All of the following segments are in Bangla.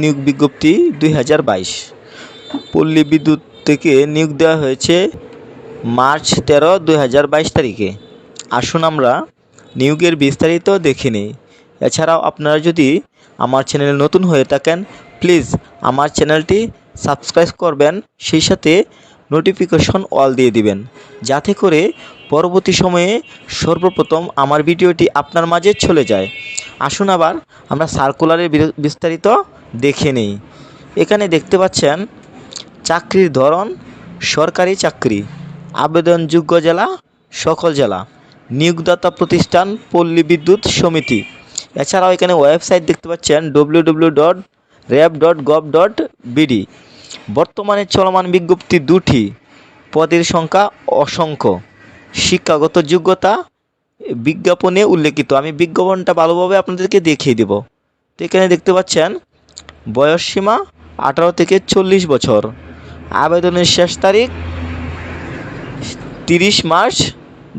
নিয়োগ বিজ্ঞপ্তি দুই হাজার বাইশ। পল্লী বিদ্যুৎ থেকে নিয়োগ দেওয়া হয়েছে মার্চ তেরো দুই তারিখে। আসুন আমরা নিয়োগের বিস্তারিত দেখে নিই। এছাড়াও আপনারা যদি আমার চ্যানেলে নতুন হয়ে থাকেন, প্লিজ আমার চ্যানেলটি সাবস্ক্রাইব করবেন, সেই সাথে নোটিফিকেশন অল দিয়ে দিবেন, যাতে করে পরবর্তী সময়ে সর্বপ্রথম আমার ভিডিওটি আপনার মাঝে চলে যায়। আসুন আবার, আমরা সার্কুলারের বিস্তারিত দেখে নিই। এখানে দেখতে পাচ্ছেন, চাকরির ধরন, সরকারি চাকরি, আবেদনযোগ্য জেলা, সকল জেলা, নিয়োগদাতা প্রতিষ্ঠান, পল্লী বিদ্যুৎ সমিতি। এছাড়াও এখানে ওয়েবসাইট দেখতে পাচ্ছেন W W dot RAB dot dot BD বর্তমানে চলমান বিজ্ঞপ্তি দুটি, পদের সংখ্যা অসংখ্য। শিক্ষাগত যোগ্যতা বিজ্ঞাপনে উল্লেখিত। আমি বিজ্ঞাপনটা ভালোভাবে আপনাদেরকে দেখিয়ে দেব। তো এখানে দেখতে পাচ্ছেন বয়সসীমা আঠারো থেকে চল্লিশ বছর। আবেদনের শেষ তারিখ তিরিশ মার্চ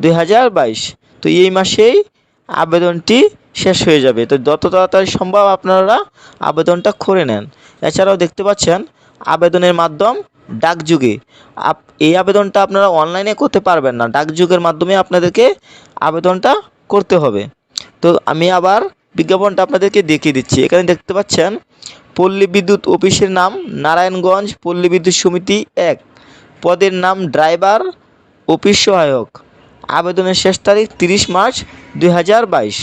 দুই হাজার বাইশ। তো এই মাসেই আবেদনটি শেষ হয়ে যাবে। তো যত তাড়াতাড়ি সম্ভব আপনারা আবেদনটা করে নেন। এছাড়াও দেখতে পাচ্ছেন, আবেদনের মাধ্যম ডাকযুগে। আপ, এই আবেদনটা আপনারা অনলাইনে করতে পারবেন না। ডাকযুগের মাধ্যমে আপনাদেরকে আবেদনটা করতে হবে। তো আমি আবার বিজ্ঞাপনটা আপনাদেরকে দেখিয়ে দিচ্ছি। এখানে দেখতে পাচ্ছেন, পল্লী বিদ্যুৎ অফিসের নাম নারায়ণগঞ্জ পল্লী বিদ্যুৎ সমিতি এক। পদের নাম ড্রাইভার, অফিস সহায়ক। আবেদনের শেষ তারিখ তিরিশ মার্চ দুই হাজার বাইশ।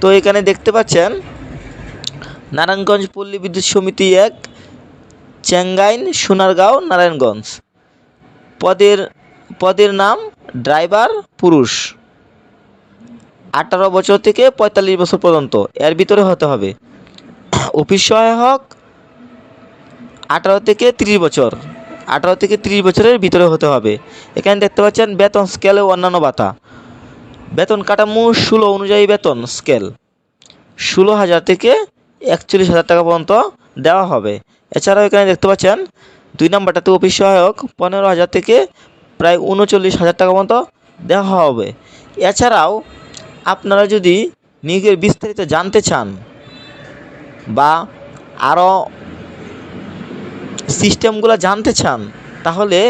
তো এখানে দেখতে পাচ্ছেন, নারায়ণগঞ্জ পল্লী বিদ্যুৎ সমিতি এক চেঙ্গাইন, সোনারগাঁও, নারায়ণগঞ্জ। পদের পদের নাম ড্রাইভার পুরুষ। আঠারো বছর থেকে পঁয়তাল্লিশ বছর পর্যন্ত এর ভিতরে হতে হবে। অফিস সহায়ক আঠারো থেকে তিরিশ বছর। আঠারো থেকে তিরিশ বছরের ভিতরে হতে হবে। এখানে দেখতে পাচ্ছেন বেতন স্কেল ও অন্যান্য ভাতা। বেতন কাঠামো ষোলো অনুযায়ী বেতন স্কেল ষোলো হাজার থেকে একচল্লিশ হাজার টাকা পর্যন্ত দেওয়া হবে। এছাড়াও এখানে দেখতে পাচ্ছেন, দুই নম্বরটাতে অফিস সহায়ক, পনেরো হাজার থেকে প্রায় উনচল্লিশ হাজার টাকা মতো দেওয়া হবে। এছাড়াও আপনারা যদি নিয়োগের বিস্তারিত জানতে চান বা আরও সিস্টেমগুলো জানতে চান, তাহলে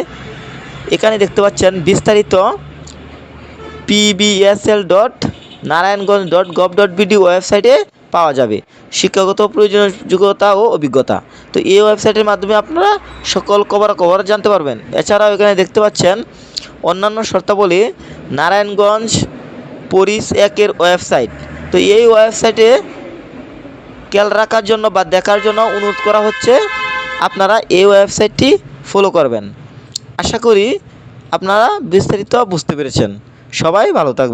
এখানে দেখতে পাচ্ছেন বিস্তারিত PBSL dot Narayanganj dot gov dot BD ওয়েবসাইটে পাওয়া যাবে। শিক্ষাগত প্রয়োজনীয় যোগ্যতা ও অভিজ্ঞতা। তো এই ওয়েবসাইটের মাধ্যমে আপনারা সকল খবর খবর জানতে পারবেন। এছাড়াও এখানে দেখতে পাচ্ছেন অন্যান্য শর্তাবলী, নারায়ণগঞ্জ পরিস একের ওয়েবসাইট। তো এই ওয়েবসাইটে খেয়াল রাখার জন্য বা দেখার জন্য অনুরোধ করা হচ্ছে, আপনারা এই ওয়েবসাইটটি ফলো করবেন। আশা করি আপনারা বিস্তারিত বুঝতে পেরেছেন। সবাই ভালো থাকবেন।